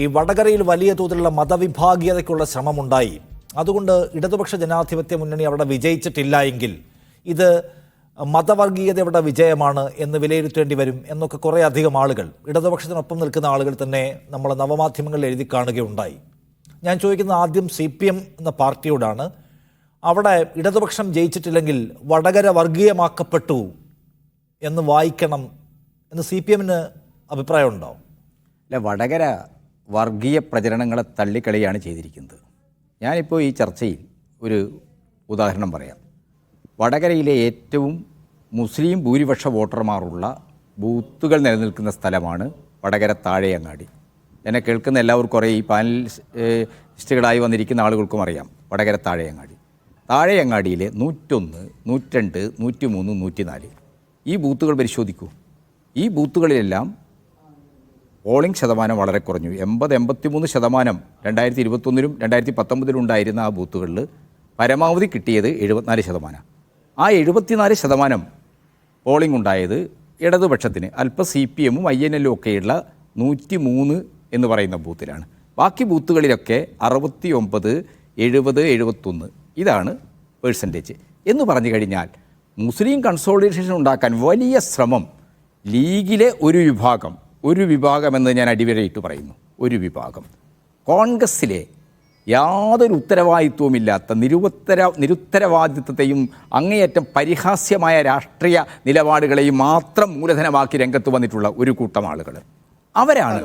ഈ വടകരയിൽ വലിയ തോതിലുള്ള മതവിഭാഗീയതയ്ക്കുള്ള ശ്രമമുണ്ടായി. അതുകൊണ്ട് ഇടതുപക്ഷ ജനാധിപത്യ മുന്നണി അവിടെ വിജയിച്ചിട്ടില്ല എങ്കിൽ ഇത് മതവർഗീയതയുടെ വിജയമാണ് എന്ന് വിലയിരുത്തേണ്ടി വരും എന്നൊക്കെ കുറേ അധികം ആളുകൾ ഇടതുപക്ഷത്തിനൊപ്പം നിൽക്കുന്ന ആളുകൾ തന്നെ നമ്മൾ നവമാധ്യമങ്ങളിൽ എഴുതി കാണുകയുണ്ടായി. ഞാൻ ചോദിക്കുന്ന ആദ്യം സി പി എം എന്ന പാർട്ടിയോടാണ്. അവിടെ ഇടതുപക്ഷം ജയിച്ചിട്ടില്ലെങ്കിൽ വടകര വർഗീയമാക്കപ്പെട്ടു എന്ന് വായിക്കണം എന്ന് സി പി എമ്മിന് അഭിപ്രായമുണ്ടോ? അല്ല വടകര വർഗീയ പ്രചരണങ്ങളെ തള്ളിക്കളിയാണ് ചെയ്തിരിക്കുന്നത്. ഞാനിപ്പോൾ ഈ ചർച്ചയിൽ ഒരു ഉദാഹരണം പറയാം. വടകരയിലെ ഏറ്റവും മുസ്ലിം ഭൂരിപക്ഷ വോട്ടർമാരുള്ള ബൂത്തുകൾ നിലനിൽക്കുന്ന സ്ഥലമാണ് വടകര താഴെയങ്ങാടി. എന്നെ കേൾക്കുന്ന എല്ലാവർക്കും അറിയാം ഈ പാനലിസ്റ്റുകളായി വന്നിരിക്കുന്ന ആളുകൾക്കും അറിയാം വടകര താഴെയങ്ങാടി. താഴെയങ്ങാടിയിലെ നൂറ്റൊന്ന് നൂറ്റണ്ട് നൂറ്റിമൂന്ന് നൂറ്റിനാല് ഈ ബൂത്തുകൾ പരിശോധിക്കൂ. ഈ ബൂത്തുകളിലെല്ലാം പോളിംഗ് ശതമാനം വളരെ കുറഞ്ഞു. എൺപത് എൺപത്തിമൂന്ന് ശതമാനം രണ്ടായിരത്തി ഇരുപത്തൊന്നിലും രണ്ടായിരത്തി പത്തൊമ്പതിലും ഉണ്ടായിരുന്ന ആ ബൂത്തുകളിൽ പരമാവധി കിട്ടിയത് എഴുപത്തിനാല് ശതമാനം. ആ എഴുപത്തിനാല് ശതമാനം പോളിംഗ് ഉണ്ടായത് ഇടതുപക്ഷത്തിന് അല്പ സി പി എമ്മും ഐ എൻ എല്ലും ഒക്കെയുള്ള നൂറ്റി മൂന്ന് എന്ന് പറയുന്ന ബൂത്തിലാണ്. ബാക്കി ബൂത്തുകളിലൊക്കെ അറുപത്തി ഒമ്പത് എഴുപത് എഴുപത്തൊന്ന് ഇതാണ് പേഴ്സന്റേജ് എന്ന് പറഞ്ഞു കഴിഞ്ഞാൽ മുസ്ലിം കൺസോളിഡേഷൻ ഉണ്ടാക്കാൻ വലിയ ശ്രമം ലീഗിലെ ഒരു വിഭാഗം ഒരു വിഭാഗമെന്ന് ഞാൻ അടിവരയിട്ട് പറയുന്നു. ഒരു വിഭാഗം. കോൺഗ്രസ്സിലെ യാതൊരു ഉത്തരവാദിത്വമില്ലാത്ത നിരുത്തര നിരുത്തരവാദിത്വത്തെയും അങ്ങേയറ്റം പരിഹാസ്യമായ രാഷ്ട്രീയ നിലപാടുകളെയും മാത്രം മൂലധനമാക്കി രംഗത്ത് വന്നിട്ടുള്ള ഒരു കൂട്ടം ആളുകൾ. അവരാണ്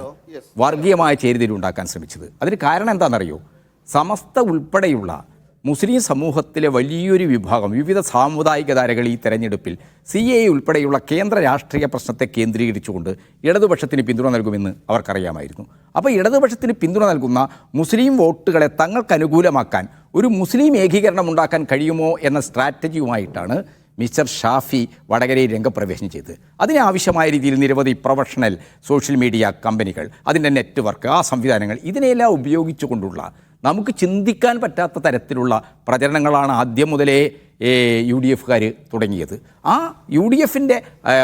വർഗീയമായ ചേരിതിരി ഉണ്ടാക്കാൻ ശ്രമിച്ചത്. അതിന് കാരണം എന്താണെന്നറിയോ? സമസ്ത ഉൾപ്പെടെയുള്ള മുസ്ലിം സമൂഹത്തിലെ വലിയൊരു വിഭാഗം വിവിധ സാമുദായിക ധാരകൾ ഈ തെരഞ്ഞെടുപ്പിൽ സി എ ഉൾപ്പെടെയുള്ള കേന്ദ്ര രാഷ്ട്രീയ പ്രശ്നത്തെ കേന്ദ്രീകരിച്ചുകൊണ്ട് ഇടതുപക്ഷത്തിന് പിന്തുണ നൽകുമെന്ന് അവർക്കറിയാമായിരുന്നു. അപ്പോൾ ഇടതുപക്ഷത്തിന് പിന്തുണ നൽകുന്ന മുസ്ലിം വോട്ടുകളെ തങ്ങൾക്ക് അനുകൂലമാക്കാൻ ഒരു മുസ്ലിം ഏകീകരണം ഉണ്ടാക്കാൻ കഴിയുമോ എന്ന സ്ട്രാറ്റജിയുമായിട്ടാണ് മിസ്റ്റർ ഷാഫി വടകരയിൽ രംഗപ്രവേശനം ചെയ്തത് അതിനാവശ്യമായ രീതിയിൽ നിരവധി പ്രൊഫഷണൽ സോഷ്യൽ മീഡിയ കമ്പനികൾ അതിന്റെ നെറ്റ്വർക്ക് ആ സംവിധാനങ്ങൾ ഇതിനെയെല്ലാം ഉപയോഗിച്ചുകൊണ്ടുള്ള നമുക്ക് ചിന്തിക്കാൻ പറ്റാത്ത തരത്തിലുള്ള പ്രചരണങ്ങളാണ് ആദ്യം മുതലേ യു ഡി എഫുകാർ തുടങ്ങിയത്. ആ യു ഡി എഫിന്റെ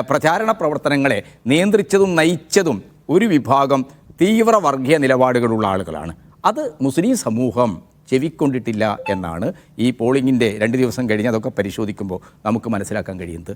പ്രചാരണ പ്രവർത്തനങ്ങളെ നിയന്ത്രിച്ചതും നയിച്ചതും ഒരു വിഭാഗം തീവ്ര വർഗീയ നിലപാടുകളുള്ള ആളുകളാണ്. അത് മുസ്ലിം സമൂഹം ചെവിക്കൊണ്ടിട്ടില്ല എന്നാണ് ഈ പോളിങ്ങിന്റെ രണ്ട് ദിവസം കഴിഞ്ഞ് അതൊക്കെ പരിശോധിക്കുമ്പോൾ നമുക്ക് മനസ്സിലാക്കാൻ കഴിയുന്നത്.